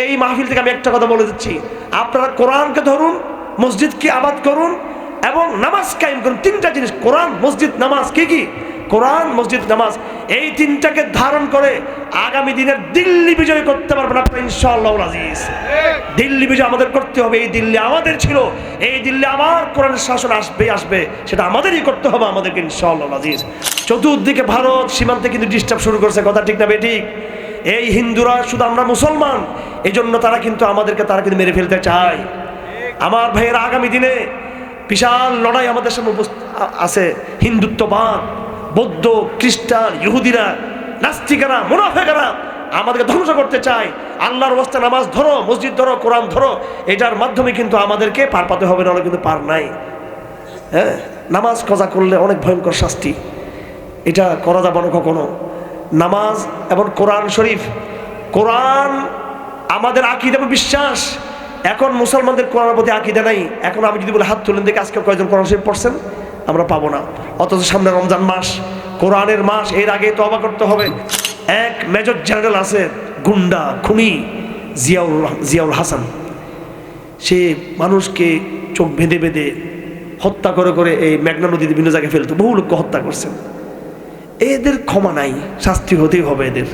এই মাহফিল থেকে আমি একটা কথা বলে দিচ্ছি। আপনারা কোরআনকে ধরুন, মসজিদকে আবাদ করুন এবং নামাজ কায়েম করুন। তিনটা জিনিস, কোরআন, মসজিদ, নামাজ, কি কি? কোরআন, মসজিদ, নামাজ। এই তিনটাকে ধারণ করে আগামী দিনের দিল্লি বিজয় করতে পারবেন আপনার, ইনশাআল্লাহ দিল্লি বিজয় আমাদের করতে হবে। এই দিল্লি আমাদের ছিল। এই দিল্লি আমার কোরআনের শাসন আসবে আসবে। সেটা আমাদেরই করতে হবে, আমাদেরকে ইনশাআল্লাহ আজিজ। চতুর্দিকে ভারত সীমান্তে কিন্তু ডিস্টার্ব শুরু করছে। কথা ঠিক না বেঠিক এই হিন্দুরা, শুধু আমরা মুসলমান এই জন্য তারা কিন্তু আমাদেরকে, তারা কিন্তু মেরে ফেলতে চায়। আমার ভাইয়েরা, আগামী দিনে বিশাল লড়াই আমাদের সামনে আছে। হিন্দুত্ববাদ, বৌদ্ধ, খ্রিস্টান, ইহুদিরা, নাস্তিকেরা, মুনাফেকেরা আমাদেরকে ধ্বংস করতে চায়। আল্লাহর অবস্থা, নামাজ ধরো, মসজিদ ধরো, কোরআন ধরো, এটার মাধ্যমে কিন্তু আমাদেরকে পার পাতে হবে না কিন্তু পার নাই। হ্যাঁ? নামাজ কজা করলে অনেক ভয়ঙ্কর শাস্তি। এটা করা যাবে না কখনো। নামাজ এবং কোরআন শরীফ, কোরআন আমাদের আকিদ বিশ্বাস। এখন মুসলমানদের কোরআনের প্রতি আকিদা নাই। এখন আমি যদি বলি হাত তুলেন দেখে আজকে কয়জন কোরআন শরীফ পড়ছেন, আমরা পাবো না। অথচ সামনে রমজান মাস। কোরআনের মাস, এর আগে অবাক করতে হবে। এক মেজর জেনারেল আছে, গুন্ডা, খুনি জিয়াউল জিয়াউল হাসান। সে মানুষকে চোখ বেঁধে বেঁধে হত্যা করে করে এই মেঘনা নদীতে বিভিন্ন জায়গায় ফেলতো। বহু লোককে হত্যা করছেন এদের ক্ষমা নাই, শাস্তি হতেই হবে এদের।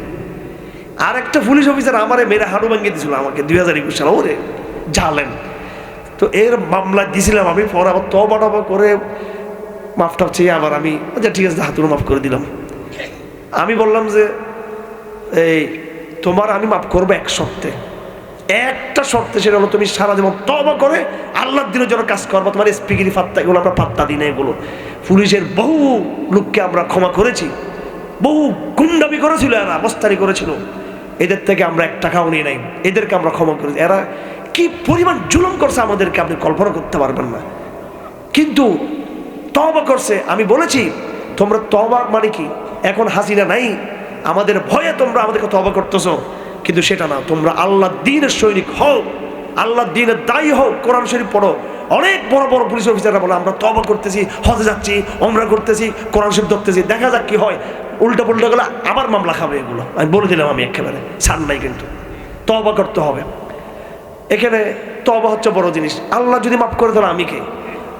আর একটা পুলিশ অফিসার আমারে মেরে হাড়ু ভাঙিয়ে দিয়েছিল আমাকে, দুই হাজার একুশ সালে, ওরে জালেন তো এর মামলা দিছিলাম আমি, পরে আবার তবা টবা করে মাফটা চেয়ে আবার আমি আচ্ছা ঠিক আছে হাতুর মাফ করে দিলাম। আমি বললাম যে, এই তোমার আমি মাফ করব এক শর্তে। একটা শর্তে সেটা হলো তুমি সারা জীবন তবা করে, আল্লাহর দিনের জন্য কাজ করব। তোমার স্পিকিরি ফাত্তা, এগুলো আমরা পাত্তা দিই না এগুলো। পুলিশের বহু লোককে আমরা ক্ষমা করেছি। বহু গুন্ডামি করেছিল এরা বস্তারি করেছিল। এদের থেকে আমরা এক টাকাও নিয়ে নাই। এদেরকে আমরা ক্ষমা করি এরা কি পরিমাণ জুলুম করছে আমাদেরকে আপনি কল্পনা করতে পারবেন না। কিন্তু তবা করছে। আমি বলেছি, তোমরা তবা মানে কি? এখন হাসিনা নাই, আমাদের ভয়ে তোমরা আমাদেরকে তবা করতেছ। কিন্তু সেটা না, তোমরা আল্লাহ দিনের সৈনিক হও আল্লাহ দিনের দায়ী হও, কোরআন শরীফ পড়ো। অনেক বড় বড় পুলিশ অফিসাররা বলে, আমরা তবা করতেছি, হজে যাচ্ছি আমরা করতেছি, কোরআন শরীফ ধরতেছি, দেখা যাক কি হয়। উল্টা পুল্টা গেলে আবার মামলা খাবে এগুলো। আমি বলে দিলাম আমি একেবারে, ছাড় নাই কিন্তু। তবা করতে হবে। এখানে তবা হচ্ছে বড় জিনিস। আল্লাহ যদি মাফ করে তাহলে আমি কে?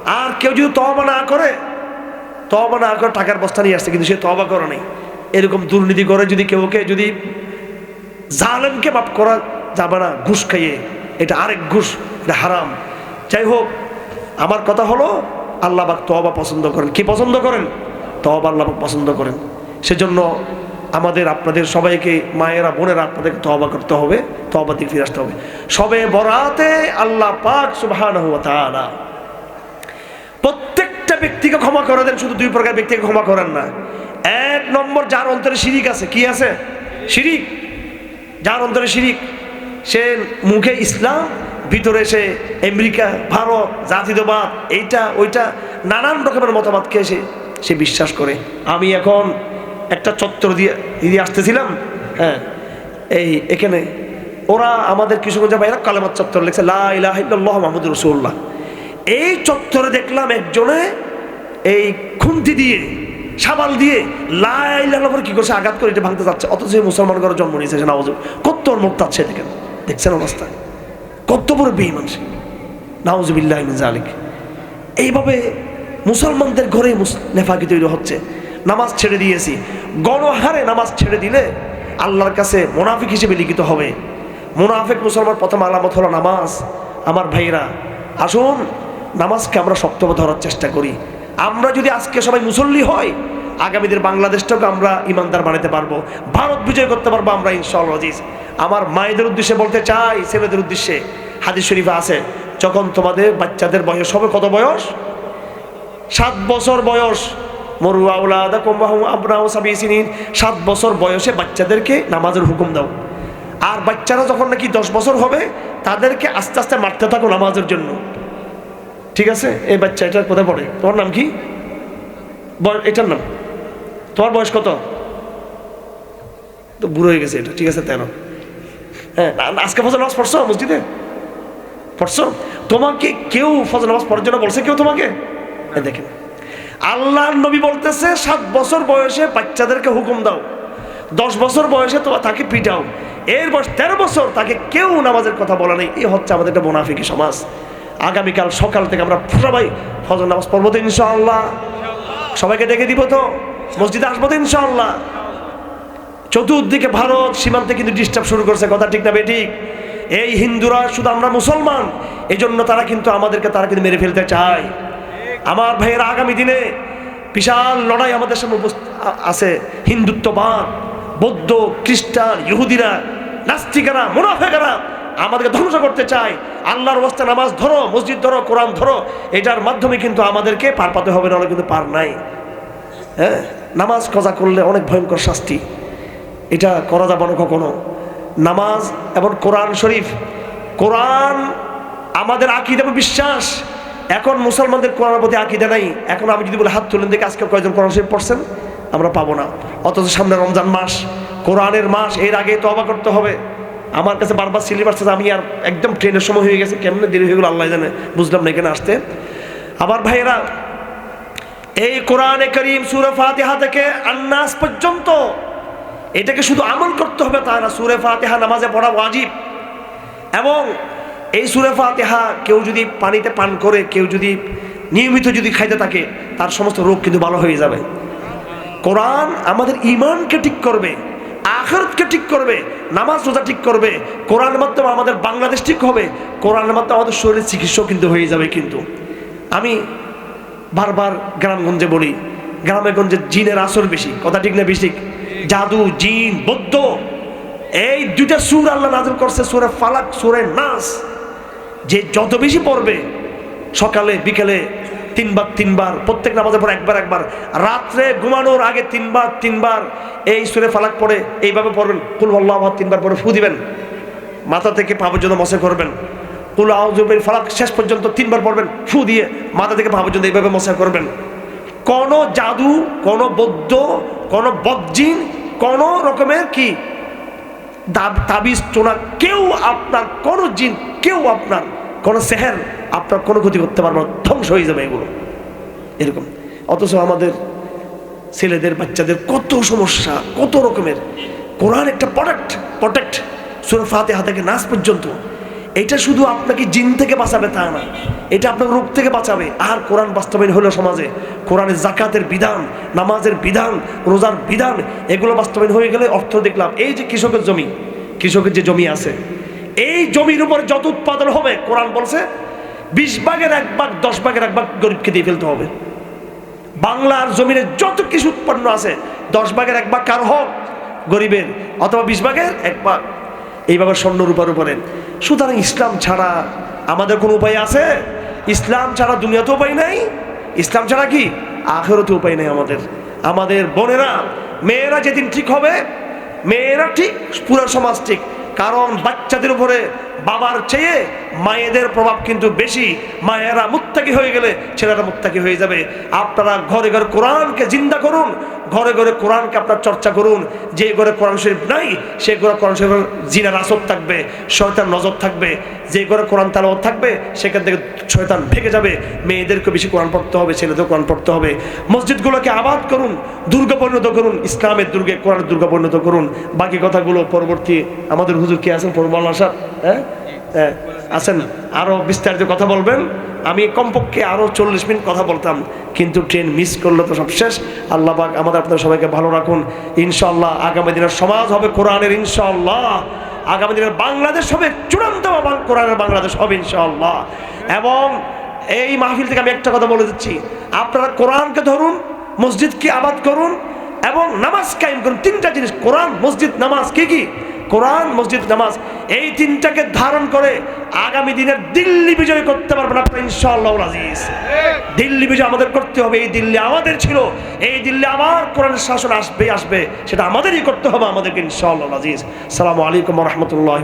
আর কেউ যদি তবা না করে তবা না করে টাকার বস্তা নিয়ে আসছে, কিন্তু সে তবা করে নেই। এরকম দুর্নীতি করে যদি কেউকে যদি জালেমকে মাফ করা যাবে না, ঘুষ খাইয়ে, এটা আরেক ঘুষ, এটা হারাম। যাই হোক আমার কথা হলো আল্লাহ বাক তবা পছন্দ করেন। কি পছন্দ করেন? তবা আল্লাহ পাক পছন্দ করেন। সেজন্য আমাদের, আপনাদের সবাইকে, মায়েরা, বোনেরা আপনাদেরকে তবা করতে হবে তবা দিকে ফিরে আসতে হবে। সবে বরাতে আল্লাহ পাক তাআলা প্রত্যেকটা ব্যক্তিকে ক্ষমা করে দেন, শুধু দুই প্রকার ব্যক্তিকে ক্ষমা করেন না। এক নম্বর, যার অন্তরে শিরিক আছে, কি আছে? শিরিক। যার অন্তরে শিরিক, সে মুখে ইসলাম ভিতরে এসে আমেরিকা, ভারত জাতীয়বাদ এইটা, ওইটা, নানান রকমের মতামতকে সে সে বিশ্বাস করে। আমি এখন একটা চত্বর দিয়ে দিয়ে আসতেছিলাম হ্যাঁ এই এখানে। ওরা আমাদের কিশোরগঞ্জের বাইরে কালেমাত চত্বর লিখছে লাহ মাহমুদ রসুল্লাহ এই চত্বরে দেখলাম একজনে এই খুন্তি দিয়ে, সাবাল দিয়ে লাইলার উপর কি করছে, আঘাত করে, এটা ভাঙতে যাচ্ছে। অথচ মুসলমান ঘরে জন্ম নিয়েছে নামাজ কত মুখ তাচ্ছে দেখেন, দেখছেন অবস্থা। কত বড় বেইমান সে। নাউজুবিল্লাহ এইভাবে মুসলমানদের ঘরে নেফাকি তৈরি হচ্ছে। নামাজ ছেড়ে দিয়েছি। গণহারে নামাজ ছেড়ে দিলে আল্লাহর কাছে মোনাফিক হিসেবে লিখিত হবে। মোনাফিক মুসলমান প্রথম আলামত হলো নামাজ। আমার ভাইরা আসুন নামাজকে আমরা শক্তভাবে ধরার চেষ্টা করি। আমরা যদি আজকে সবাই মুসল্লি হয় আগামীদের বাংলাদেশটাকে আমরা ইমানদার বানাতে পারব। ভারত বিজয় করতে পারব আমরা ইনশাআল্লাহ আজিজ। আমার মায়েদের উদ্দেশ্যে বলতে চাই, ছেলেদের উদ্দেশ্যে। হাদিস শরীফে আছে, যখন তোমাদের বাচ্চাদের বয়স হবে কত বয়স? সাত বছর বয়স। সাত বছর বয়সে বাচ্চাদেরকে নামাজের হুকুম দাও। আর বাচ্চারা যখন নাকি দশ বছর হবে, তাদেরকে আস্তে আস্তে মারতে থাকো নামাজের জন্য। ঠিক আছে? এই বাচ্চা এটার কোথায় পড়ে? তোমার নাম কি? এটার নাম? তোমার বয়স কত? তো বুড়ো হয়ে গেছে এটা, ঠিক আছে, তেরো। হ্যাঁ আজকে ফজর নামাজ পড়ছো মসজিদে? পড়ছো? তোমাকে কেউ ফজর নামাজ পড়ার জন্য বলছে কেউ তোমাকে? দেখেন। আল্লাহ নবী বলতেছে, সাত বছর বয়সে বাচ্চাদেরকে হুকুম দাও। দশ বছর বয়সে তোমার তাকে পিটাও। এর বয়স তেরো বছর, তাকে কেউ নামাজের কথা বলা নেই। এই হচ্ছে আমাদের একটা মোনাফিকি সমাজ। আগামীকাল সকাল থেকে আমরা সবাই ফজর নামাজ পড়ব তো ইনশাআল্লাহ। সবাইকে ডেকে দিব তো? মসজিদে আসব তো ইনশাআল্লাহ। চতুর্দিকে ভারত সীমান্তে কিন্তু ডিস্টার্ব শুরু করছে। কথা ঠিক না বেঠিক এই হিন্দুরা শুধু আমরা মুসলমান এই জন্য তারা কিন্তু আমাদেরকে তারা কিন্তু মেরে ফেলতে চায়। আমার ভাইয়েরা আগামী দিনে বিশাল লড়াই আমাদের সামনে আছে। হিন্দুত্ববাদ, বৌদ্ধ, খ্রিস্টান, ইহুদিরা, নাস্তিকেরা, মুনাফেকেরা আমাদেরকে ধ্বংস করতে চায়। আল্লাহর অবস্থা নামাজ ধরো, মসজিদ ধরো, কোরআন ধরো, এটার মাধ্যমে কিন্তু আমাদেরকে পার পাতে হবে না কিন্তু পার নাই। হ্যাঁ? নামাজ কজা করলে অনেক ভয়ঙ্কর শাস্তি। এটা করা যাবে না কখনো। নামাজ এবং কোরআন শরীফ। কোরআন আমাদের আকিদ এবং বিশ্বাস। এখন মুসলমানদের কোরআনের প্রতি আকিদা নাই। এখন আমি যদি বলি হাত তুলেন দেখে আজকে কয়জন কোরআন শরীফ পড়ছেন, আমরা পাবো না। অথচ সামনে রমজান মাস। কোরআনের মাস, এর আগে তো অবাক করতে হবে। আমার কাছে বারবার সিলেবাস আছে, আমি আর একদম ট্রেনের সময় হয়ে গেছে, কেমনে দেরি হয়ে গেলো আল্লাহ জানে, বুঝলাম না এখানে আসতে। আবার ভাইয়েরা, এই কোরআনে করিম সুরে ফাতিহা থেকে আন্নাস পর্যন্ত এটাকে শুধু আমল করতে হবে তা না, সুরে ফাতিহা নামাজে পড়া ওয়াজিব। এবং এই সুরে ফাতিহা কেউ যদি পানিতে পান করে, কেউ যদি নিয়মিত যদি খাইতে থাকে, তার সমস্ত রোগ কিন্তু ভালো হয়ে যাবে। কোরআন আমাদের ইমানকে ঠিক করবে, আখরতকে ঠিক করবে, নামাজ রোজা ঠিক করবে, কোরআনের মাধ্যমে আমাদের বাংলাদেশ ঠিক হবে, কোরআনের মাধ্যমে আমাদের শরীরের চিকিৎসাও কিন্তু হয়ে যাবে কিন্তু। আমি বারবার গ্রামগঞ্জে বলি গ্রামে গঞ্জে জিনের আসর বেশি, কথা ঠিক না, বেশি। জাদু, জিন, বৌদ্ধ, এই দুইটা সুর আল্লাহ নাজুল করছে, সুরে ফালাক, সুরে নাস। যে যত বেশি পড়বে, সকালে, বিকেলে, তিনবার তিনবার, প্রত্যেক নামাজের পর একবার একবার, রাত্রে ঘুমানোর আগে তিনবার তিনবার এই সুরে ফালাক পড়ে, এইভাবে পড়বেন। কুল আল্লাহ তিনবার পরে ফু দিবেন। মাথা থেকে পা পর্যন্ত মশে করবেন। কুল আউজুবের ফালাক, শেষ পর্যন্ত তিনবার পড়বেন, ফু দিয়ে মাথা থেকে পা পর্যন্ত এইভাবে মশা করবেন। কোন জাদু, কোন বৌদ্ধ কোন বজ্জিন কোন রকমের কি? তাবিজ টোনা কেউ আপনার, কোন জিন, কেউ আপনার, কোন সেহের আপনার কোনো ক্ষতি করতে পারবে না, ধ্বংস হয়ে যাবে এগুলো। এরকম। অথচ আমাদের ছেলেদের, বাচ্চাদের কত সমস্যা, কত রকমের। কোরআন একটা প্রোডাক্ট প্রোটেক্ট সুরে ফাতে থেকে নাচ পর্যন্ত। এটা শুধু আপনাকে জিন থেকে বাঁচাবে তা না। এটা আপনার রূপ থেকে বাঁচাবে। আর কোরআন বাস্তবায়ন হলো সমাজে। কোরআনের জাকাতের বিধান, নামাজের বিধান, রোজার বিধান, এগুলো বাস্তবায়ন হয়ে গেলে অর্থ দেখলাম। এই যে কৃষকের জমি, কৃষকের যে জমি আছে, এই জমির উপর যত উৎপাদন হবে, কোরআন বলছে, বিশ ভাগের এক ভাগ, দশ ভাগের এক ভাগ গরিবকে দিয়ে ফেলতে হবে। বাংলার জমিনে যত কিছু উৎপন্ন আছে, দশ ভাগের এক ভাগ কার হোক? গরিবের। অথবা বিশ ভাগের এক ভাগ। এইভাবে স্বর্ণ রূপার উপরে। সুতরাং ইসলাম ছাড়া আমাদের কোনো উপায় আছে? ইসলাম ছাড়া দুনিয়াতে উপায় নাই, ইসলাম ছাড়া কি? আখেরতে উপায় নেই আমাদের। আমাদের বোনেরা, মেয়েরা যেদিন ঠিক হবে, মেয়েরা ঠিক, পুরো সমাজ ঠিক। কারণ বাচ্চাদের উপরে বাবার চেয়ে মায়েদের প্রভাব কিন্তু বেশি। মায়েরা মুত্তাকি হয়ে গেলে ছেলেরা মুত্তাকি হয়ে যাবে। আপনারা ঘরে ঘরে কোরআনকে জিন্দা করুন, ঘরে ঘরে কোরআনকে আপনার চর্চা করুন। যে ঘরে কোরআন শরীফ নাই, সে ঘরে কোরআন শরীফ জিনার আসর থাকবে শয়তান নজর থাকবে। যে ঘরে কোরআন তালাওয়াত থাকবে, সেখান থেকে শয়তান ভেঙে যাবে। মেয়েদেরকে বেশি কোরআন পড়তে হবে ছেলেদের কোরআন পড়তে হবে। মসজিদগুলোকে আবাদ করুন, দুর্গ পরিণত করুন, ইসলামের দুর্গে, কোরআনের দুর্গ পরিণত করুন। বাকি কথাগুলো পরবর্তী আমাদের হুজুর কি আছেন পরমাল আসার হ্যাঁ? হ্যাঁ। আছেন? আরও বিস্তারিত কথা বলবেন? আমি কমপক্ষে আরও চল্লিশ মিনিট কথা বলতাম, কিন্তু ট্রেন মিস করলে তো সব শেষ। আল্লাহ আমাদের আপনাদের সবাইকে ভালো রাখুন। ইনশাল্লাহ আগামী দিনের সমাজ হবে কোরআনের ইনশাল্লাহ আগামী দিনের বাংলাদেশ হবে চূড়ান্ত কোরআনের বাংলাদেশ হবে ইনশাল্লাহ এবং এই মাহফিল থেকে আমি একটা কথা বলে দিচ্ছি। আপনারা কোরআনকে ধরুন, মসজিদকে আবাদ করুন এবং নামাজ কায়েম করুন। তিনটা জিনিস, কোরআন, মসজিদ, নামাজ, কি কি? কোরআন, মসজিদ, নামাজ। এই তিনটাকে ধারণ করে আগামী দিনের দিল্লি বিজয় করতে পারবেন আপনার ইনশাআল্লাহ আজিজ। দিল্লি বিজয় আমাদের করতে হবে, এই দিল্লি আমাদের ছিল, এই দিল্লি আমার কোরআন শাসন আসবে আসবে, সেটা আমাদেরই করতে হবে আমাদেরকে ইনশাল্লাহ আজিজ। সালামু আলাইকুম রহমতুল্লাহ